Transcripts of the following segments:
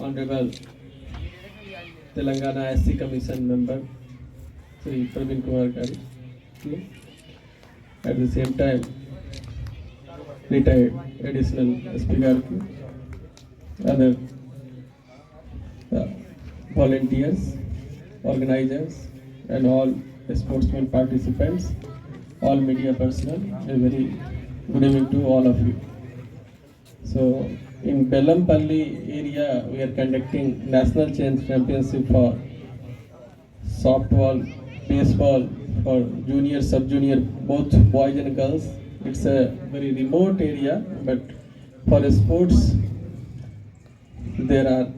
Honourable Telangana S C commission member Shri Praveen Kumar gari at the same time retired additional SP गार other volunteers, organizers, and all sportsmen participants. All media personnel, a very good evening to all of you. So in Bellampalli area, we are conducting national chance championship for softball, baseball for junior, sub-junior, both boys and girls. It's a very remote area, but for sports, there are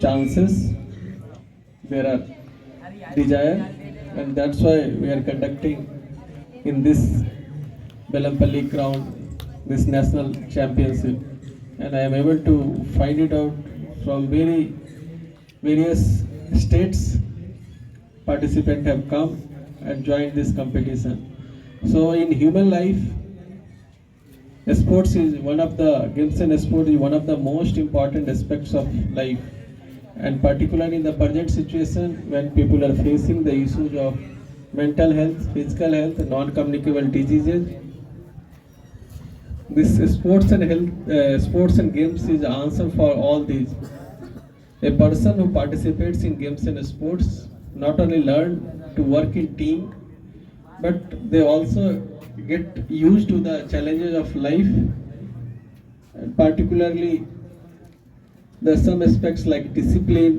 chances, there are desire, and that's why we are conducting in this Belampalli ground this national championship. And I am able to find it out from very various states participants have come and joined this competition. So in human life sports is one of the games and sport is one of the most important aspects of life and particularly in the present situation when people are facing the issues of mental health, physical health, non-communicable diseases this sports and health uh, sports and games is the answer for all these. A person who participates in games and sports not only learn to work in team but they also get used to the challenges of life particularly there are some aspects like discipline.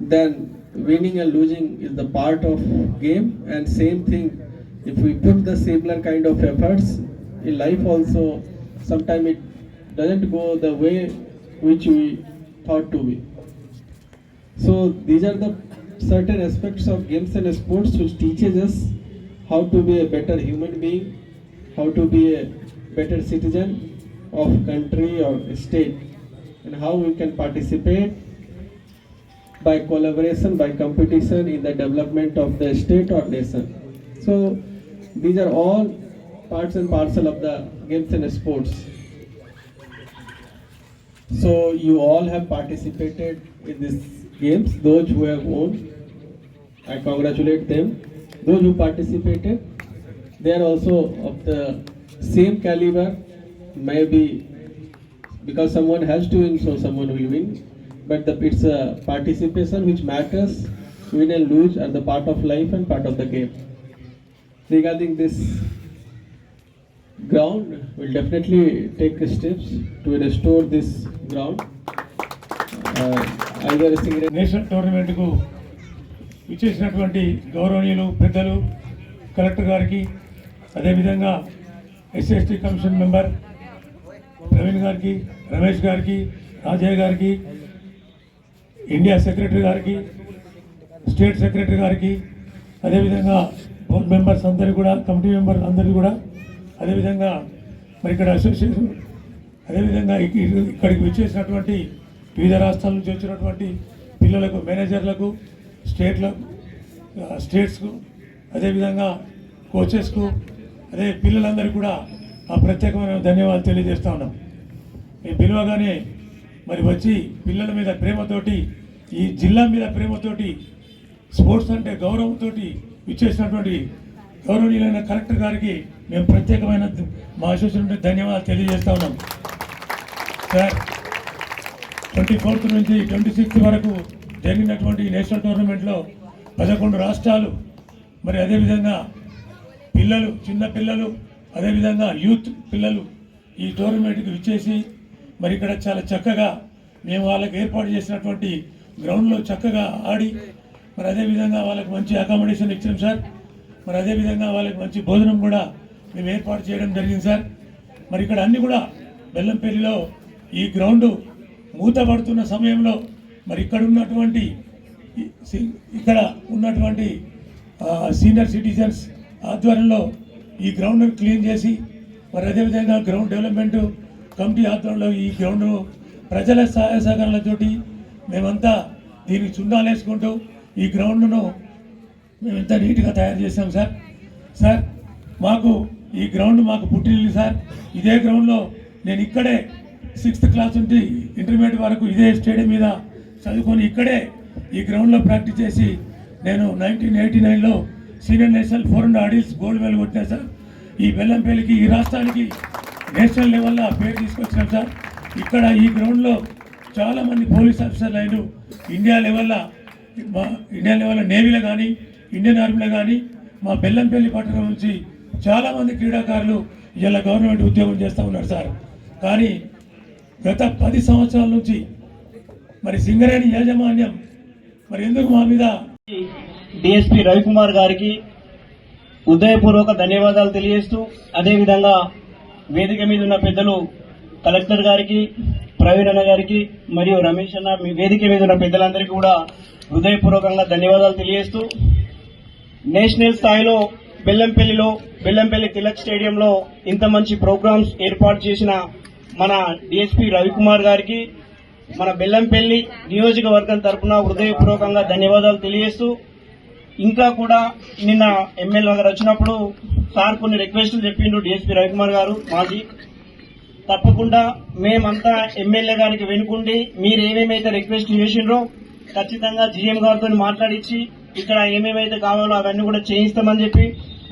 Then winning and losing is the part of game. And same thing if we put the similar kind of efforts in life also sometimes it doesn't go the way which we thought to be. So these are the certain aspects of games and sports which teaches us how to be a better human being how to be a better citizen of country or state and how we can participate by collaboration by competition in the development of the state or nation so these are all parts and parcel of the games and sports. So you all have participated in these games. Those who have won, I congratulate them. Those who participated, they are also of the same caliber. Maybe because someone has to win, so someone will win. But the, it's a participation which matters. Win and lose are the part of life and part of the game. Regarding this ground will definitely take steps to restore this ground. Uh, either a single national టోర్నమెంట్కు ఇచ్చేసినటువంటి గౌరవనీయులు పెద్దలు collector గారికి అదేవిధంగా SST commission member Praveen గారికి రమేష్ గారికి రాజయ్య గారికి India secretary గారికి state secretary గారికి అదేవిధంగా బోర్డు మెంబర్స్ అందరికీ కూడా కమిటీ మెంబర్స్ అందరికీ కూడా అదేవిధంగా మరి ఇక్కడ అసోసియేషన్ అదేవిధంగా ఇక్కడికి వచ్చేసినటువంటి వివిధ రాష్ట్రాల నుంచి వచ్చినటువంటి పిల్లలకు మేనేజర్లకు స్టేట్లకు స్టేట్స్కు అదేవిధంగా కోచెస్కు అదే పిల్లలందరికీ కూడా ఆ ప్రత్యేకమైన ధన్యవాదాలు తెలియజేస్తా ఉన్నాం. మేము పిలవగానే మరి వచ్చి పిల్లల మీద ప్రేమతోటి ఈ జిల్లా మీద ప్రేమతోటి స్పోర్ట్స్ అంటే గౌరవంతోటి ఇచ్చేసినటువంటి గౌరవనీయులైన కలెక్టర్ గారికి మేము ప్రత్యేకమైన మా అసోసియేషన్ నుండి ధన్యవాదాలు తెలియజేస్తా ఉన్నాం. సార్ ట్వంటీ ఫోర్త్ నుంచి ట్వంటీ సిక్స్త్ వరకు జరిగినటువంటి నేషనల్ టోర్నమెంట్లో పదకొండు రాష్ట్రాలు మరి అదేవిధంగా పిల్లలు చిన్న పిల్లలు అదేవిధంగా యూత్ పిల్లలు ఈ టోర్నమెంట్కి విచ్చేసి మరి ఇక్కడ చాలా చక్కగా మేము వాళ్ళకి ఏర్పాటు చేసినటువంటి గ్రౌండ్లో చక్కగా ఆడి మరి అదేవిధంగా వాళ్ళకి మంచి అకామిడేషన్ ఇచ్చాం సార్. మరి అదేవిధంగా వాళ్ళకి మంచి భోజనం కూడా మేము ఏర్పాటు చేయడం జరిగింది సార్. మరి ఇక్కడ అన్నీ కూడా బెల్లంపల్లిలో ఈ గ్రౌండ్ మూతపడుతున్న సమయంలో మరి ఇక్కడ ఉన్నటువంటి ఇక్కడ ఉన్నటువంటి సీనియర్ సిటిజన్స్ ఆధ్వర్యంలో ఈ గ్రౌండ్ను క్లీన్ చేసి మరి అదేవిధంగా గ్రౌండ్ డెవలప్మెంట్ కమిటీ ఆధ్వర్యంలో ఈ గ్రౌండ్ ప్రజల సహాయ సహకారాలతోటి మేమంతా దీనికి చుండాలు వేసుకుంటూ ఈ గ్రౌండ్ను మేము ఎంత నీట్గా తయారు చేసాం సార్. సార్ మాకు ఈ గ్రౌండ్ మాకు పుట్టిల్లు సార్. ఇదే గ్రౌండ్లో నేను ఇక్కడే సిక్స్త్ క్లాస్ నుండి ఇంటర్మీడియట్ వరకు ఇదే స్టేడియం మీద చదువుకొని ఇక్కడే ఈ గ్రౌండ్లో ప్రాక్టీస్ చేసి నేను నైన్టీన్ ఎయిటీ నైన్లో senior national four hundred hurdles gold medal కొట్టినా సార్. ఈ బెల్లంపల్లికి ఈ రాష్ట్రానికి నేషనల్ లెవెల్లో పేరు తీసుకొచ్చినాం సార్. ఇక్కడ ఈ గ్రౌండ్లో చాలా మంది పోలీస్ ఆఫీసర్లు అయిన ఇండియా లెవెల్లో మా ఇండియా లెవెల్లో నేవీలో కానీ ఇండియన్ ఆర్మీలో కానీ మా బెల్లంపల్లి పట్టణం నుంచి చాలామంది క్రీడాకారులు ఇలా గవర్నమెంట్ ఉద్యోగం చేస్తూ ఉన్నారు సార్. కానీ గత పది సంవత్సరాల నుంచి మరి సింగరేణి యాజమాన్యం మరి ఎందుకు మా మీద డిఎస్పీ రవికుమార్ గారికి ఉదయపూర్వక ధన్యవాదాలు తెలియజేస్తూ అదేవిధంగా వేదిక మీద ఉన్న పెద్దలు కలెక్టర్ గారికి ప్రవీణ్ అన్న గారికి మరియు రమేష్ అన్న మీ వేదిక మీద ఉన్న పెద్దలందరికీ కూడా హృదయపూర్వకంగా ధన్యవాదాలు తెలియజేస్తూ నేషనల్ స్థాయిలో బెల్లంపల్లిలో బెల్లంపల్లి తిలక్ స్టేడియంలో ఇంత మంచి ప్రోగ్రామ్స్ ఏర్పాటు చేసిన మన డిఎస్పీ రవికుమార్ గారికి మన బెల్లంపల్లి నియోజకవర్గం తరఫున హృదయపూర్వకంగా ధన్యవాదాలు తెలియజేస్తూ ఇంకా కూడా నిన్న ఎమ్మెల్యే గారు వచ్చినప్పుడు సార్ కొన్ని రిక్వెస్ట్లు చెప్పిండు డిఎస్పీ రవికుమార్ గారు మాజీ. తప్పకుండా మేమంతా ఎమ్మెల్యే గారికి వెనుకుండి మీరు ఏమేమైతే రిక్వెస్ట్ చేసిండ్రో ఖచ్చితంగా జీఎం గారితో మాట్లాడించి ఇక్కడ ఏమేమైతే కావాలో అవన్నీ కూడా చేయిస్తామని చెప్పి.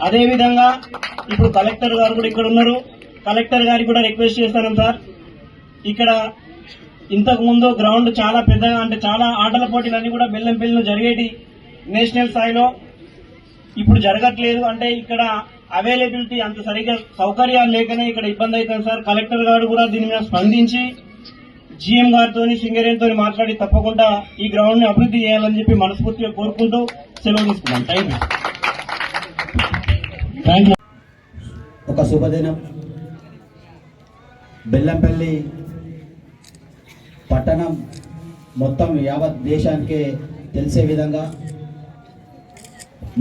అదేవిధంగా ఇప్పుడు కలెక్టర్ గారు కూడా ఇక్కడ ఉన్నారు. కలెక్టర్ గారికి కూడా రిక్వెస్ట్ చేస్తాను సార్. ఇక్కడ ఇంతకు ముందు గ్రౌండ్ చాలా పెద్దగా అంటే చాలా ఆటల పోటీలన్నీ కూడా బెల్లంపల్లిలో జరిగేటి నేషనల్ స్థాయిలో ఇప్పుడు జరగట్లేదు అంటే ఇక్కడ అవైలబిలిటీ అంత సరిగ్గా సౌకర్యాలు లేకనే ఇక్కడ ఇబ్బంది అవుతుంది సార్. కలెక్టర్ గారు కూడా దీని మీద స్పందించి జీఎం గారితో సింగరేణితో మాట్లాడి తప్పకుండా ఈ గ్రౌండ్ని అభివృద్ధి చేయాలని చెప్పి మనస్ఫూర్తిగా కోరుకుంటూ సెలవు తీసుకున్నాం థ్యాంక్ యూ థ్యాంక్ యూ ఒక శుభదినం. బెల్లంపల్లి పట్టణం మొత్తం యావత్ దేశానికే తెలిసే విధంగా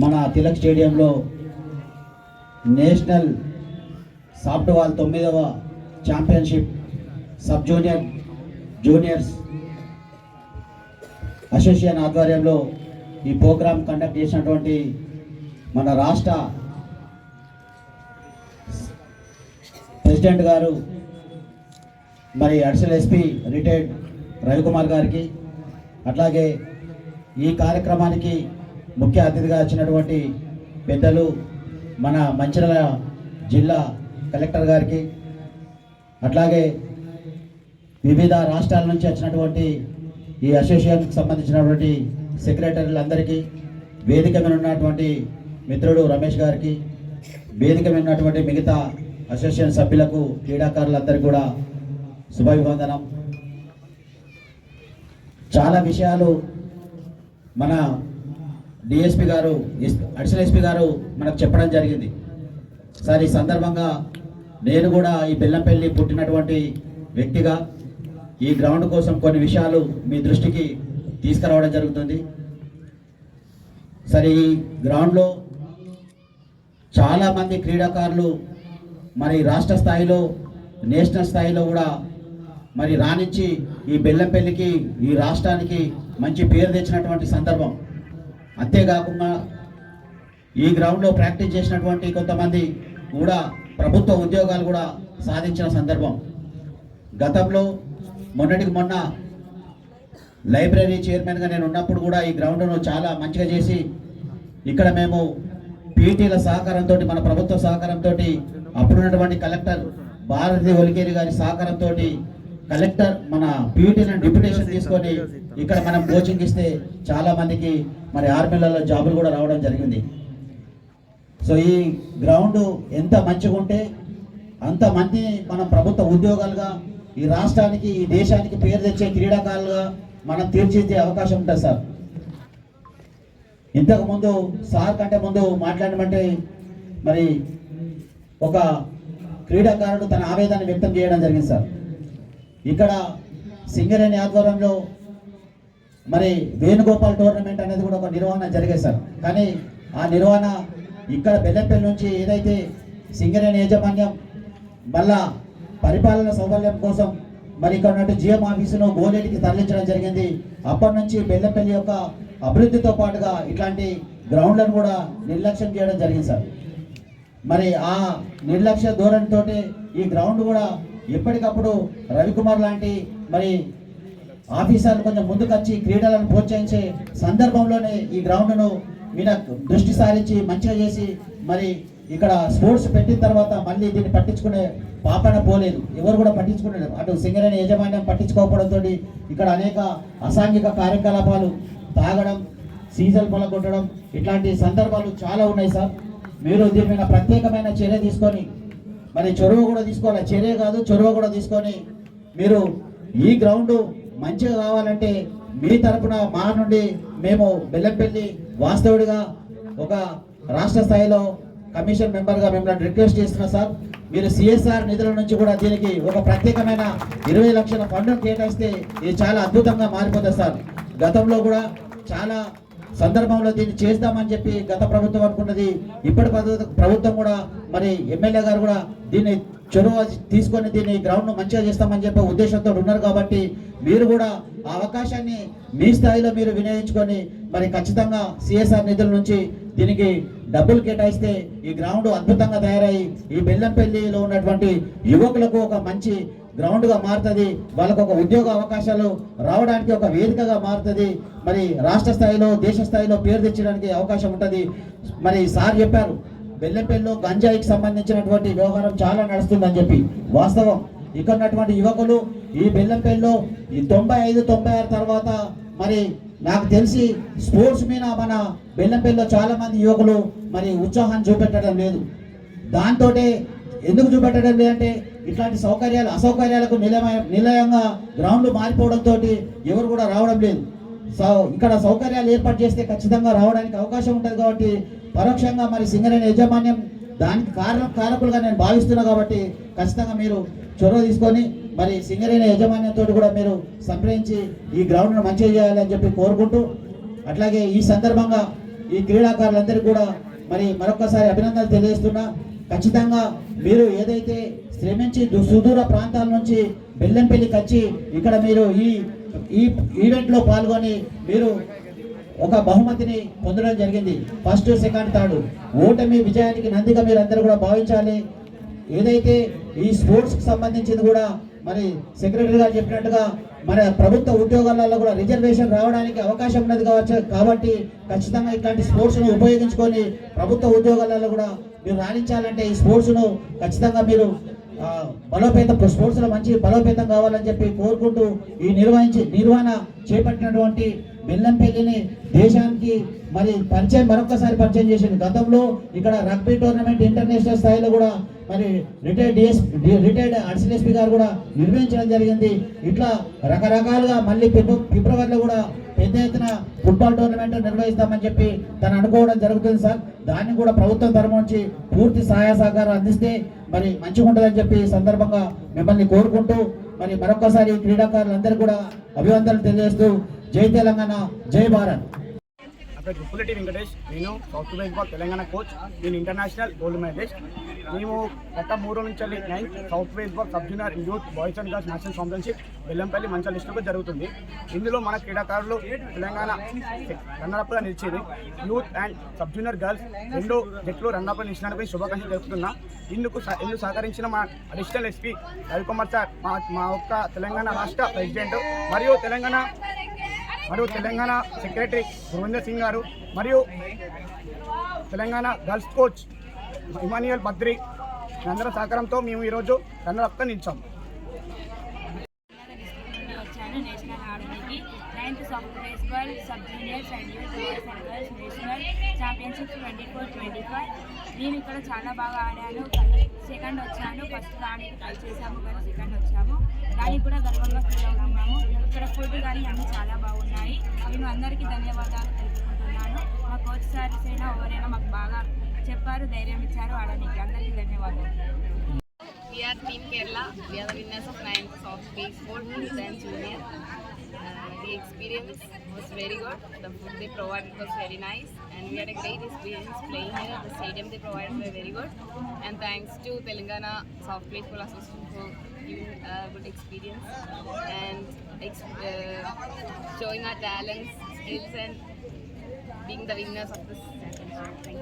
మన తిలక్ స్టేడియంలో నేషనల్ సాఫ్ట్బాల్ తొమ్మిదవ championship sub junior juniors association ఆధ్వర్యంలో ఈ ప్రోగ్రాం కండక్ట్ చేసినటువంటి మన రాష్ట్ర ప్రెసిడెంట్ గారు మరి అడిషనల్ ఎస్పీ రిటైర్డ్ రవికుమార్ గారికి అట్లాగే ఈ కార్యక్రమానికి ముఖ్య అతిథిగా వచ్చినటువంటి పెద్దలు మన మంచిర్యాల జిల్లా కలెక్టర్ గారికి అట్లాగే వివిధ రాష్ట్రాల నుంచి వచ్చినటువంటి ఈ అసోసియేషన్కి సంబంధించినటువంటి సెక్రటరీలందరికీ వేదిక మీద ఉన్నటువంటి మిత్రుడు రమేష్ గారికి వేదిక మీద ఉన్నటువంటి మిగతా అసోసియేషన్ సభ్యులకు క్రీడాకారులందరికీ కూడా శుభాభివందనం. చాలా విషయాలు మన డిఎస్పి గారు అడిషనల్ ఎస్పీ గారు మనకు చెప్పడం జరిగింది. సార్ ఈ సందర్భంగా నేను కూడా ఈ బెల్లంపల్లి పుట్టినటువంటి వ్యక్తిగా ఈ గ్రౌండ్ కోసం కొన్ని విషయాలు మీ దృష్టికి తీసుకురావడం జరుగుతుంది. సరే ఈ గ్రౌండ్లో చాలామంది క్రీడాకారులు మరి రాష్ట్ర స్థాయిలో నేషనల్ స్థాయిలో కూడా మరి రాణించి ఈ బెల్లంపల్లికి ఈ రాష్ట్రానికి మంచి పేరు తెచ్చినటువంటి సందర్భం. అంతేకాకుండా ఈ గ్రౌండ్లో ప్రాక్టీస్ చేసినటువంటి కొంతమంది కూడా ప్రభుత్వ ఉద్యోగాలు కూడా సాధించిన సందర్భం. గతంలో మొన్నటికి మొన్న లైబ్రరీ చైర్మన్గా నేను ఉన్నప్పుడు కూడా ఈ గ్రౌండ్ను చాలా మంచిగా చేసి ఇక్కడ మేము పీటీల సహకారంతో మన ప్రభుత్వ సహకారంతో అప్పుడున్నటువంటి కలెక్టర్ భారతి ఒలికేరి గారి సహకారంతో కలెక్టర్ మన పీటీలను డిప్యుటేషన్ తీసుకొని ఇక్కడ మనం కోచింగ్ ఇస్తే చాలా మందికి మరి ఆర్మీలలో జాబులు కూడా రావడం జరిగింది. సో ఈ గ్రౌండ్ ఎంత మంచిగా ఉంటే అంత మంది మనం ప్రభుత్వ ఉద్యోగాలుగా ఈ రాష్ట్రానికి ఈ దేశానికి పేరు తెచ్చే క్రీడాకారులుగా మనం తీర్చిదిద్దే అవకాశం ఉంటుంది సార్. ఇంతకు ముందు సార్ కంటే ముందు మాట్లాడమంటే మరి ఒక క్రీడాకారుడు తన ఆవేదన వ్యక్తం చేయడం జరిగింది సార్. ఇక్కడ సింగరేణి ఆధ్వర్యంలో మరి వేణుగోపాల్ టోర్నమెంట్ అనేది కూడా ఒక నిర్వహణ జరిగేది సార్. కానీ ఆ నిర్వహణ ఇక్కడ బెల్లంపల్లి నుంచి ఏదైతే సింగరేణి యాజమాన్యం మళ్ళా పరిపాలన సౌకర్యం కోసం మరి ఇక్కడ ఉన్నట్టు జిఎం ఆఫీసును గోలేటికి తరలించడం జరిగింది. అప్పటి నుంచి బెల్లంపల్లి యొక్క అభివృద్ధితో పాటుగా ఇట్లాంటి గ్రౌండ్లను కూడా నిర్లక్ష్యం చేయడం జరిగింది సార్. మరి ఆ నిర్లక్ష్య ధోరణితో ఈ గ్రౌండ్ కూడా ఎప్పటికప్పుడు రవికుమార్ లాంటి మరి ఆఫీసర్లు కొంచెం ముందుకొచ్చి క్రీడలను ప్రోత్సహించే సందర్భంలోనే ఈ గ్రౌండ్ను మీద దృష్టి సారించి మంచిగా చేసి మరి ఇక్కడ స్పోర్ట్స్ పెట్టిన తర్వాత మళ్ళీ దీన్ని పట్టించుకునే పాపన పోలేదు. ఎవరు కూడా పట్టించుకునే అటు సింగరేణి యాజమాన్యం పట్టించుకోకపోవడంతో ఇక్కడ అనేక అసాంఘిక కార్యకలాపాలు తాగడం సీజన్ పొలగొట్టడం ఇట్లాంటి సందర్భాలు చాలా ఉన్నాయి సార్. మీరు దీని మీద ప్రత్యేకమైన చర్య తీసుకొని మరి చొరవ కూడా తీసుకోవాలి. చర్య కాదు చొరవ కూడా తీసుకొని మీరు ఈ గ్రౌండ్ మంచిగా కావాలంటే మీ తరపున మా నుండి మేము బెల్లంపల్లి వాస్తవుడిగా ఒక రాష్ట్ర స్థాయిలో కమిషన్ మెంబర్గా మిమ్మల్ని రిక్వెస్ట్ చేస్తున్నాం సార్. మీరు సిఎస్ఆర్ నిధుల నుంచి కూడా దీనికి ఒక ప్రత్యేకమైన ఇరవై లక్షల ఫండ్ను కేటాయిస్తే ఇది చాలా అద్భుతంగా మారిపోతుంది సార్. గతంలో కూడా చాలా సందర్భంలో దీన్ని చేద్దామని చెప్పి గత ప్రభుత్వం అనుకున్నది. ఇప్పటి ప్రభుత్వం కూడా మరి ఎమ్మెల్యే గారు కూడా దీన్ని చొరవ తీసుకొని దీన్ని గ్రౌండ్ మంచిగా చేస్తామని చెప్పే ఉద్దేశంతో ఉన్నారు కాబట్టి మీరు కూడా ఆ అవకాశాన్ని మీ స్థాయిలో మీరు వినియోగించుకొని మరి ఖచ్చితంగా సిఎస్ఆర్ నిధుల నుంచి దీనికి డబ్బులు కేటాయిస్తే ఈ గ్రౌండ్ అద్భుతంగా తయారై ఈ బెల్లంపల్లిలో ఉన్నటువంటి యువకులకు ఒక మంచి గ్రౌండ్గా మారుతుంది. వాళ్ళకు ఒక ఉద్యోగ అవకాశాలు రావడానికి ఒక వేదికగా మారుతుంది. మరి రాష్ట్ర స్థాయిలో దేశ స్థాయిలో పేరు తెచ్చడానికి అవకాశం ఉంటుంది. మరి సార్ చెప్పారు బెల్లెపల్లిలో గంజాయికి సంబంధించినటువంటి వ్యవహారం చాలా నడుస్తుందని చెప్పి వాస్తవం. ఇక్కడ ఉన్నటువంటి యువకులు ఈ బెల్లంపల్లిలో ఈ తొంభై ఐదు తొంభై ఆరు తర్వాత మరి నాకు తెలిసి స్పోర్ట్స్ మీద మన బెల్లంపల్లిలో చాలా మంది యువకులు మరి ఉత్సాహాన్ని చూపెట్టడం లేదు. దాంతో ఎందుకు చూపెట్టడం లేదంటే ఇట్లాంటి సౌకర్యాలు అసౌకర్యాలకు నిలయ నిలయంగా గ్రౌండ్లు మారిపోవడంతో ఎవరు కూడా రావడం లేదు. సో ఇక్కడ సౌకర్యాలు ఏర్పాటు చేస్తే ఖచ్చితంగా రావడానికి అవకాశం ఉంటుంది కాబట్టి పరోక్షంగా మరి సింగరేణి యాజమాన్యం దానికి కారణం కారకులుగా నేను భావిస్తున్నా కాబట్టి ఖచ్చితంగా మీరు చొరవ తీసుకొని మరి సింగరేణి యాజమాన్యంతో కూడా మీరు సంప్రదించి ఈ గ్రౌండ్ను మంచిగా చేయాలి అని చెప్పి కోరుకుంటూ అట్లాగే ఈ సందర్భంగా ఈ క్రీడాకారులందరికీ కూడా మరి మరొకసారి అభినందనలు తెలియజేస్తున్నా. ఖచ్చితంగా మీరు ఏదైతే శ్రమించి దు- సుదూర ప్రాంతాల నుంచి బెల్లంపల్లికి వచ్చి ఇక్కడ మీరు ఈ ఈ ఈవెంట్లో పాల్గొని మీరు ఒక బహుమతిని పొందడం జరిగింది. First second third. ఓటమి విజయానికి నందిగా మీరు అందరూ కూడా భావించాలి. ఏదైతే ఈ స్పోర్ట్స్కి సంబంధించింది కూడా మరి సెక్రటరీ గారు చెప్పినట్టుగా మన ప్రభుత్వ ఉద్యోగాలలో కూడా రిజర్వేషన్ రావడానికి అవకాశం ఉన్నది కావచ్చు. కాబట్టి ఖచ్చితంగా ఇట్లాంటి స్పోర్ట్స్ను ఉపయోగించుకొని ప్రభుత్వ ఉద్యోగాలలో కూడా మీరు రాణించాలంటే ఈ స్పోర్ట్స్ను ఖచ్చితంగా మీరు బలోపేతం స్పోర్ట్స్లో మంచి బలోపేతం కావాలని చెప్పి కోరుకుంటూ ఈ నిర్వహించి నిర్వహణ చేపట్టినటువంటి బెల్లంపల్లిని దేశానికి మరి పరిచయం మరొకసారి పరిచయం చేసింది. గతంలో ఇక్కడ రగ్బీ టోర్నమెంట్ ఇంటర్నేషనల్ స్థాయిలో కూడా మరి రిటైర్డ్ డిఎస్ రిటైర్డ్ అడిషనల్ గారు కూడా నిర్వహించడం జరిగింది. ఇట్లా రకరకాలుగా మళ్ళీ ఫిబ్రవరిలో కూడా పెద్ద ఎత్తున ఫుట్బాల్ టోర్నమెంట్ నిర్వహిస్తామని చెప్పి తను అనుకోవడం జరుగుతుంది సార్. దాన్ని కూడా ప్రభుత్వం తరపు నుంచి పూర్తి సహాయ సహకారం అందిస్తే మరి మంచిగా ఉంటుందని చెప్పి సందర్భంగా మిమ్మల్ని కోరుకుంటూ మరి మరొకసారి క్రీడాకారులందరూ కూడా అభివందనలు తెలియజేస్తూ జై తెలంగాణ జై భారత్. అక్కడ గుప్పులటి వెంకటేష్ నేను సౌత్ బేస్బాల్ తెలంగాణ కోచ్ నేను ఇంటర్నేషనల్ గోల్డ్ మెడలిస్ట్ మేము గత మూడు నుంచి వెళ్ళి ninth south baseball sub junior youth boys and girls national championship Bellampalli మంచి లిస్టుకు జరుగుతుంది. ఇందులో మన క్రీడాకారులు తెలంగాణ రన్నరప్గా నిలిచేది. Youth and sub junior girls రెండు జట్లు రన్నరప్గా నిలిచినందుకు శుభాకాంక్షలు తెలుపుతున్నా. ఇందుకు సహ- ఇందుకు సహకరించిన మా అడిషనల్ ఎస్పీ రవికుమార్ సార్ మా మా యొక్క తెలంగాణ రాష్ట్ర ప్రెసిడెంట్ మరియు తెలంగాణ మరియు తెలంగాణ సెక్రటరీ గురువిందర్ సింగ్ గారు మరియు Telangana girls coach Emmanuel Badri అందరం సహకారంతో మేము ఈరోజు రన్నర్ అప్గా నిలిచాం నేషనల్ ఆడడానికి ninth sub baseball sub juniors and youth boys and girls national championship twenty four twenty five నేను ఇక్కడ చాలా బాగా ఆడాను. కానీ సెకండ్ వచ్చాను. ఫస్ట్ దానికి ట్రై చేశాము కానీ సెకండ్ వచ్చాము. దానికి కూడా గర్వంగా ఫీల్ అవుతున్నాము. ఇక్కడ ఫుడ్ కానీ అన్నీ చాలా బాగున్నాయి. నేను అందరికీ ధన్యవాదాలు తెలుపుకుంటున్నాను. మా కోచ్ సార్స్ అయినా ఎవరైనా మాకు బాగా చెప్పారు ధైర్యం ఇచ్చారు. ఆడడానికి అందరికీ ధన్యవాదాలు. We are Team Kerala. We are the winners of 9th soft youth and junior. Uh, the experience was very good. The food they provided was very nice, and we had a great experience playing here. The stadium they provided were very good, and thanks to Telangana Soft Baseball Association for giving a good experience and uh, showing our talents, skills, and being the winners of this championship.